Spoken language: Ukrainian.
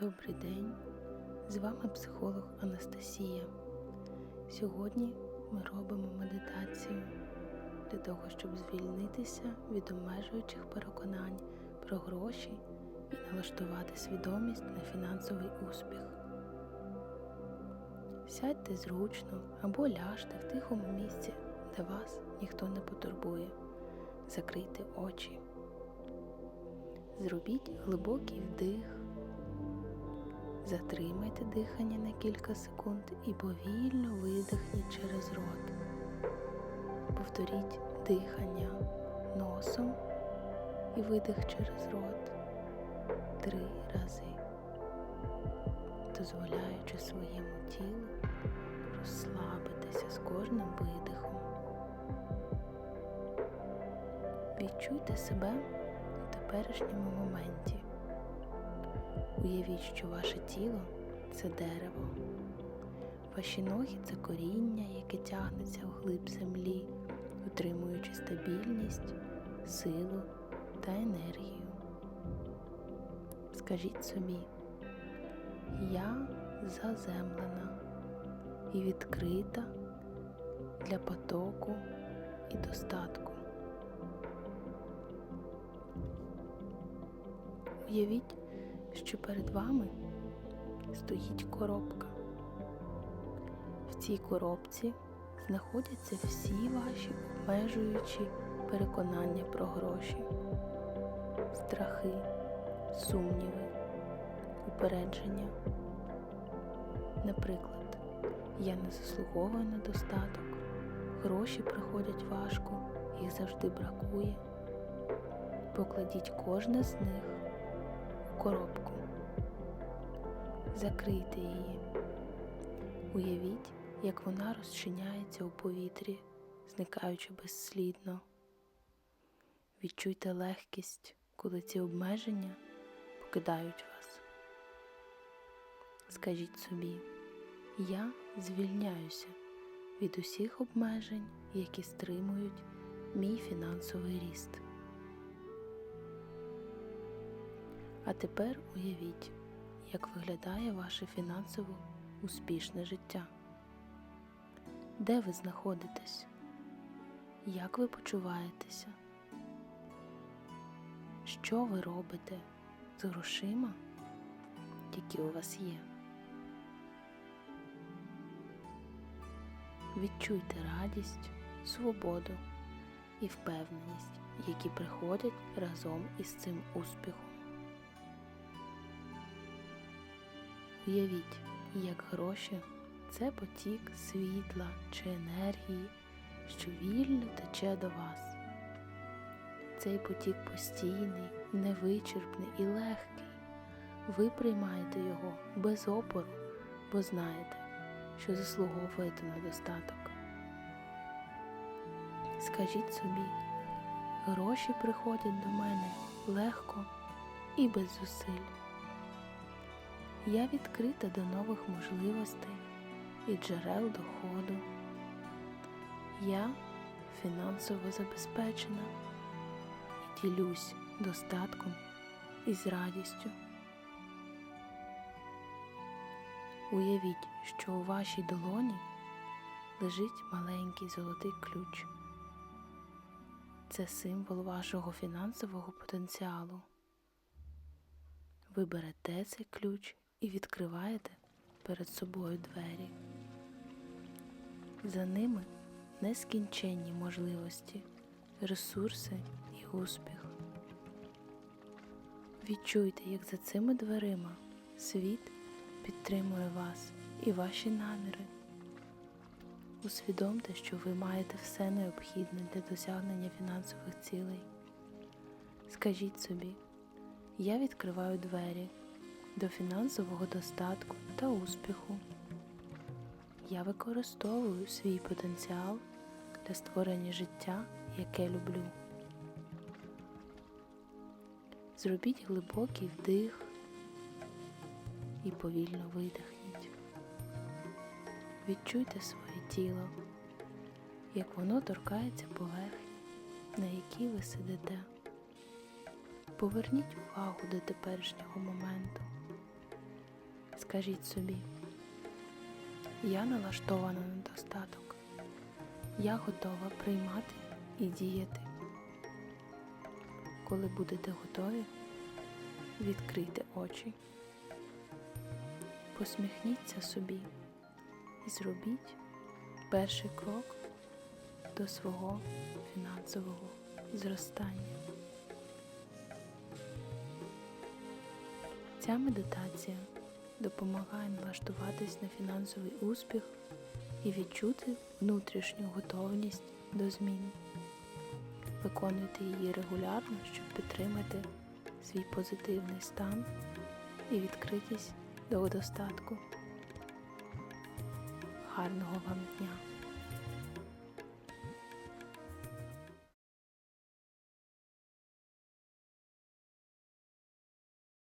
Добрий день, з вами психолог Анастасія. Сьогодні ми робимо медитацію для того, щоб звільнитися від обмежуючих переконань про гроші і налаштувати свідомість на фінансовий успіх. Сядьте зручно або ляжте в тихому місці, де вас ніхто не потурбує. Закрийте очі. Зробіть глибокий вдих. Затримайте дихання на кілька секунд і повільно видихніть через рот. Повторіть дихання носом і видих через рот три рази, дозволяючи своєму тілу розслабитися з кожним видихом. Відчуйте себе у теперішньому моменті. Уявіть, що ваше тіло це дерево, ваші ноги це коріння, яке тягнеться вглиб землі, утримуючи стабільність, силу та енергію. Скажіть собі, я заземлена і відкрита для потоку і достатку. Уявіть, що перед вами стоїть коробка. В цій коробці знаходяться всі ваші обмежуючі переконання про гроші, страхи, сумніви, упередження. Наприклад, я не заслуговую на достаток, гроші приходять важко, їх завжди бракує. Покладіть кожне з них коробку. Закрийте її. Уявіть, як вона розчиняється у повітрі, зникаючи безслідно. Відчуйте легкість, коли ці обмеження покидають вас. Скажіть собі, я звільняюся від усіх обмежень, які стримують мій фінансовий ріст. А тепер уявіть, як виглядає ваше фінансово успішне життя. Де ви знаходитесь? Як ви почуваєтеся? Що ви робите з грошима, які у вас є? Відчуйте радість, свободу і впевненість, які приходять разом із цим успіхом. Уявіть, як гроші це потік світла чи енергії, що вільно тече до вас. Цей потік постійний, невичерпний і легкий. Ви приймаєте його без опору, бо знаєте, що заслуговуєте на достаток. Скажіть собі, гроші приходять до мене легко і без зусиль. Я відкрита до нових можливостей і джерел доходу. Я фінансово забезпечена і ділюсь достатком і з радістю. Уявіть, що у вашій долоні лежить маленький золотий ключ. Це символ вашого фінансового потенціалу. Ви берете цей ключ і відкриваєте перед собою двері. За ними нескінченні можливості, ресурси і успіх. Відчуйте, як за цими дверима світ підтримує вас і ваші наміри. Усвідомте, що ви маєте все необхідне для досягнення фінансових цілей. Скажіть собі, я відкриваю двері до фінансового достатку та успіху. Я використовую свій потенціал для створення життя, яке люблю. Зробіть глибокий вдих і повільно видихніть. Відчуйте своє тіло, як воно торкається поверхні, на якій ви сидите. Поверніть увагу до теперішнього моменту. Скажіть собі, я налаштована на достаток. Я готова приймати і діяти. Коли будете готові, відкрийте очі, посміхніться собі і зробіть перший крок до свого фінансового зростання. Ця медитація допомагає налаштуватись на фінансовий успіх і відчути внутрішню готовність до змін. Виконуйте її регулярно, щоб підтримати свій позитивний стан і відкритість до достатку. Гарного вам дня!